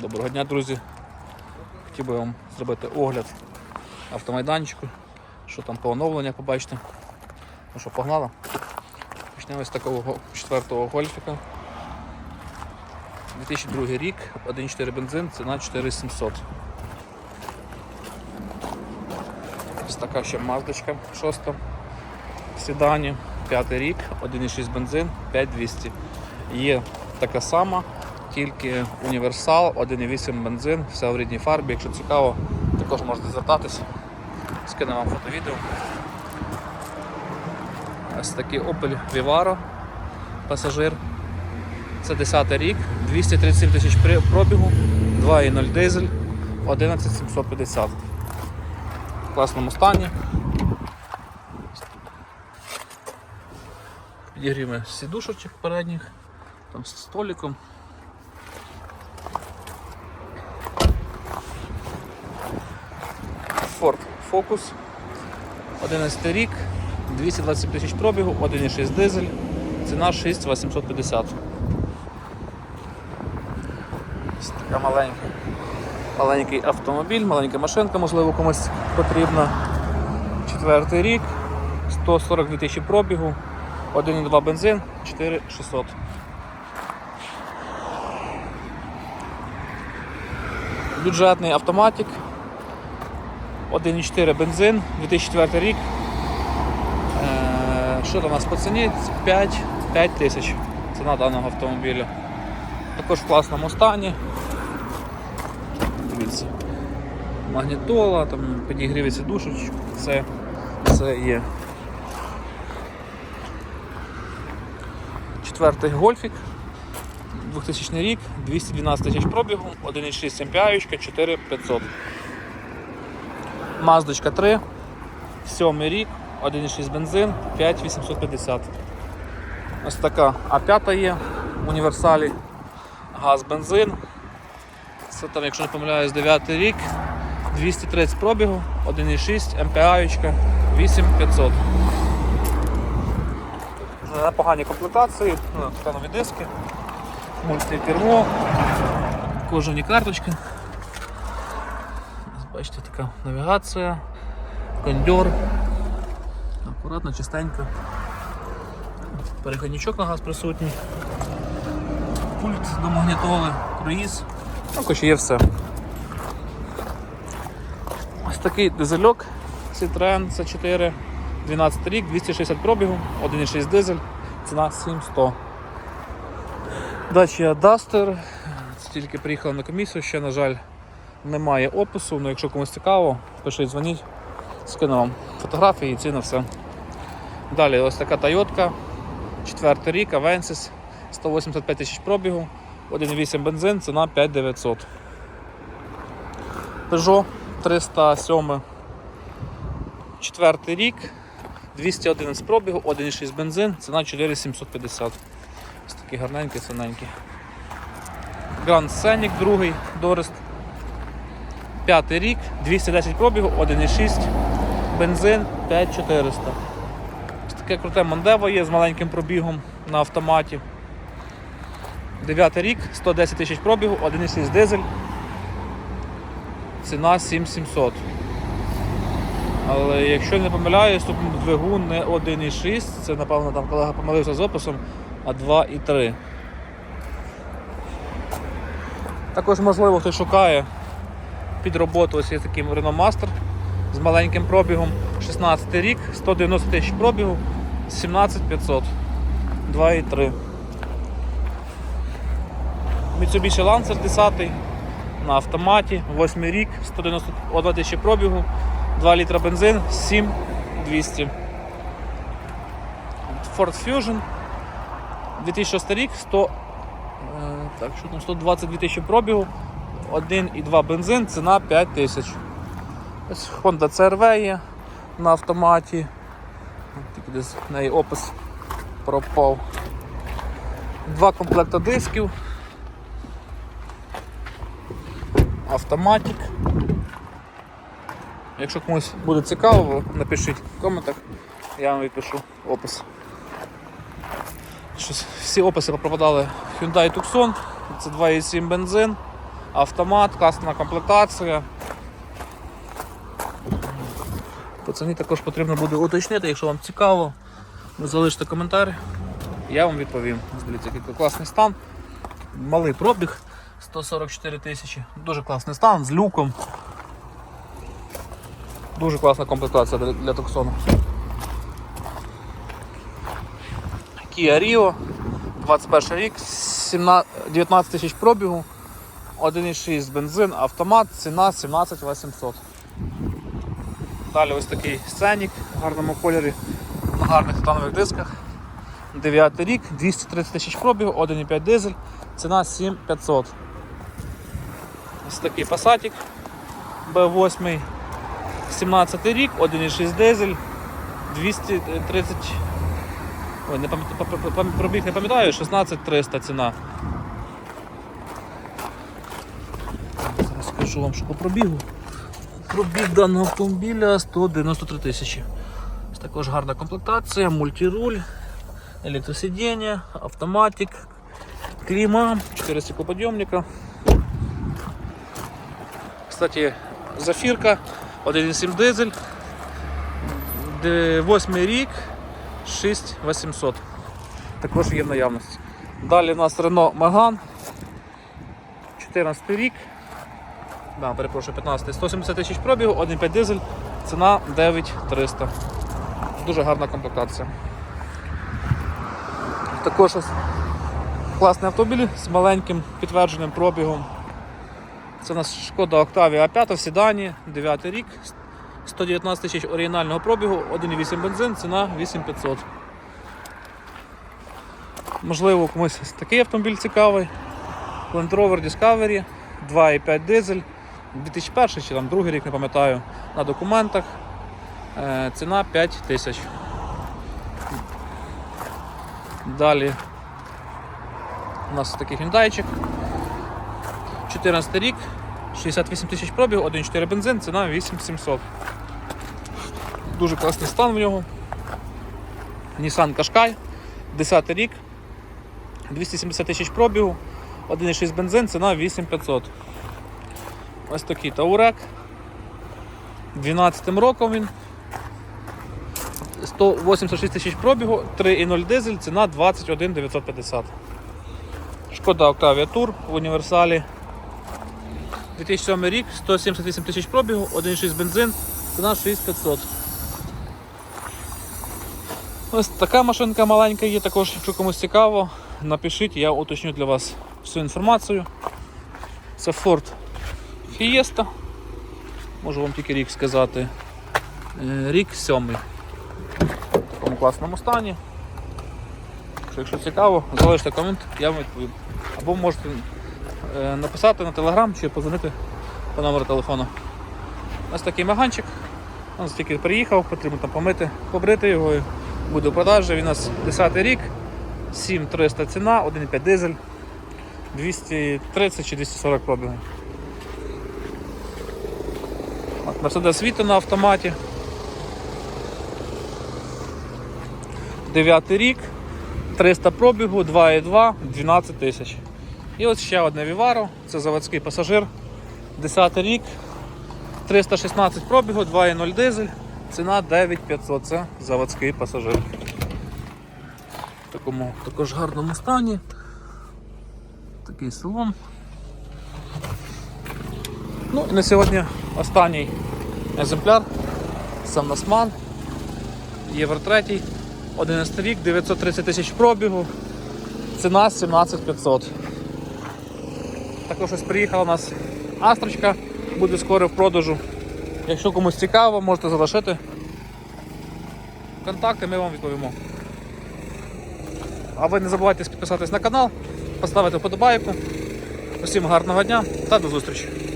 Доброго дня, друзі. Хотів би вам зробити огляд автомайданчику, що там по оновленнях побачите. Ну що, погнали? Почнемо з такого го- четвертого гольфіка. 2002 рік, 1.4 бензин, ціна 4700. Ось така ще маздочка в седані, п'ятий рік, 1.6 бензин, 5200. Є така сама, тільки універсал, 1.8 бензин, все в рідній фарбі. Якщо цікаво, також можете звертатися. Скину вам фото-відео. Ось такий Opel Vivaro пасажир. Це 10 рік, 237 тисяч пробігу, 2.0 дизель, 11750. В класному стані. Підігріємо сідушечок передніх, там з столиком. Ford Focus. 11 рік, 227 тисяч пробігу, 1,6 дизель, ціна 6850. Ось така маленька. Маленький автомобіль, маленька машинка, можливо, комусь потрібна. Четвертий рік, 142 тисячі пробігу, 1,2 бензин, 4600. Бюджетний автоматик, 1,4 бензин, 2004 рік. Е, Що там у нас по ціні? 5, 5 тисяч ціна даного автомобіля. Також в класному стані. Дивіться. Магнітола, там підігріві сідушечок, все, все є. Четвертий гольфік, 2000 рік, 212 тисяч пробігу, 1,6 MPI, 4500. Маздочка 3, 7 рік, 1,6 бензин, 5850. Ось така А5 є універсалі. Газ, бензин. Це там, якщо не помиляюсь, 9 рік, 230 пробігу, 1,6 МПА, 8500. На поганій комплектації, ну, титанові диски, мультикермо, кожані карточки. Бачите, така навігація, кондьор. Акуратно, чистенько. Переходничок на газ присутній. Пульт до магнітоли, круїз. Ну, коротше, є все. Ось такий дизельок Citroen C4, 12 рік, 260 пробігу, 1,6 дизель, ціна 700. Dacia Duster. Тільки приїхала на комісію, ще, на жаль, немає опису, але якщо комусь цікаво, пишіть, дзвоніть, скину вам фотографії і ціни все. Далі ось така Toyota, 4 рік, Avensis, 185 тисяч пробігу, 1,8 бензин, ціна 5900. Peugeot 307, 4 рік, 211 пробігу, 1,6 бензин, ціна 4750. Ось такий гарненький, синенький. Grand Scenic, другий Дорест. П'ятий рік, 210 пробігу, 1,6 бензин 5400. Ось таке круте Мондево є з маленьким пробігом на автоматі. Дев'ятий рік, 110 тисяч пробігу, 1,6 дизель. Ціна 7700. Але якщо не помиляюсь, тут двигун не 1,6, це напевно там колега помилився з описом, а 2,3. Також можливо хтось шукає під роботу ось є такий Renault Master з маленьким пробігом. 16 рік, 190 тисяч пробігу, 17500, 2,3. Mitsubishi Lancer 10 на автоматі, 8 рік, 191 тисячі пробігу, 2 літра бензин, 7200. Ford Fusion 2006 рік, 100, е, так, що там, 122 тисячі пробігу, 1,2 бензин, ціна 5 тисяч. Ось Honda CRV є на автоматі. Тільки десь в неї опис пропав. Два комплекти дисків. Автоматик. Якщо комусь буде цікаво, напишіть в коментах, я вам відпишу опис. Щось, всі описи пропадали Hyundai Tucson, це 2,7 бензин, автомат, класна комплектація. По ціні також потрібно буде уточнити, якщо вам цікаво, ви залиште коментар, я вам відповім. Дивіться, який класний стан. Малий пробіг 144 тисячі. Дуже класний стан з люком. Дуже класна комплектація для, для Туксону. Kia Rio, 21 рік, 17 19 тисяч пробігу, 1,6 бензин, автомат, ціна 17 800. Далі ось такий сценік в гарному кольорі, на гарних титанових дисках. 9 рік, 230 тисяч пробігу, 1,5 дизель, ціна 7500. Ось такий пасатик B8, 17 рік, 1,6 дизель, 230. Ой, не пам'ятаю, пробіг не пам'ятаю, 16300 ціна. Зараз вам, що по пробігу. Пробіг даного автомобіля 193 тисячі. Також гарна комплектація, мультируль, електросидіння, автоматик, кліма, 4 стеклоподйомника. Кстати, зафірка, 1,7 дизель, 8 рік, 6800. Також є в наявності. Далі у нас Renault Megane, 14 рік. Да, перепрошую, 15 170 тисяч пробігу, 1,5 дизель, ціна 9300. Дуже гарна комплектація. Також ось класний автомобіль з маленьким підтвердженим пробігом. Це у нас шкода Octavia A5 в седані, 9 рік, 119 тисяч оригінального пробігу, 1,8 бензин, ціна 8500. Можливо, комусь такий автомобіль цікавий. Land Rover Discovery, 2,5 дизель, 2001 чи там другий рік, не пам'ятаю, на документах. Е, Ціна 5 тисяч. Далі у нас такий хіндайчик. 14 рік, 68 тисяч пробігу, 1,4 бензин, ціна 8700. Дуже класний стан в нього. Nissan Qashqai, 10 рік, 270 тисяч пробігу, 1,6 бензин, ціна 8500. Ось такий Таурек. 12 роком він. 186 тисяч пробігу, 3,0 дизель, ціна 21 950. Шкода Octavia Tour в універсалі. 2007 рік, 178 тисяч пробігу, 1,6 бензин, ціна 6500. Ось така машинка маленька є, також, якщо комусь цікаво, напишіть, я уточню для вас всю інформацію. Це Ford Fiesta. Можу вам тільки рік сказати. Е, Рік сьомий. В такому класному стані. Якщо- цікаво, залиште комент, я вам відповім. Або можете е, написати на телеграм чи позвонити по номеру телефону. Ось такий маганчик. Він тільки приїхав, потрібно там помити, побрити його. Буде в продажі. Він у нас 10 рік, 7300 ціна, 1,5 дизель, 230 чи 240 пробігу. От Mercedes Vito на автоматі. 9 рік, 300 пробігу, 2,2, 12 тисяч. І ось ще одне Vivaro, це заводський пасажир. 10 рік, 316 пробігу, 2,0 дизель, ціна 9500, це заводський пасажир. В такому також гарному стані. Такий салон. Ну і на сьогодні останній екземпляр. Сам Насман. Євро 3, 11 рік, 930 тисяч пробігу, ціна 17500. Також ось приїхала у нас Астрочка, буде скоро в продажу. Якщо комусь цікаво, можете залишити контакти, ми вам відповімо. А ви не забувайте підписатись на канал, поставити вподобайку. Усім гарного дня та до зустрічі!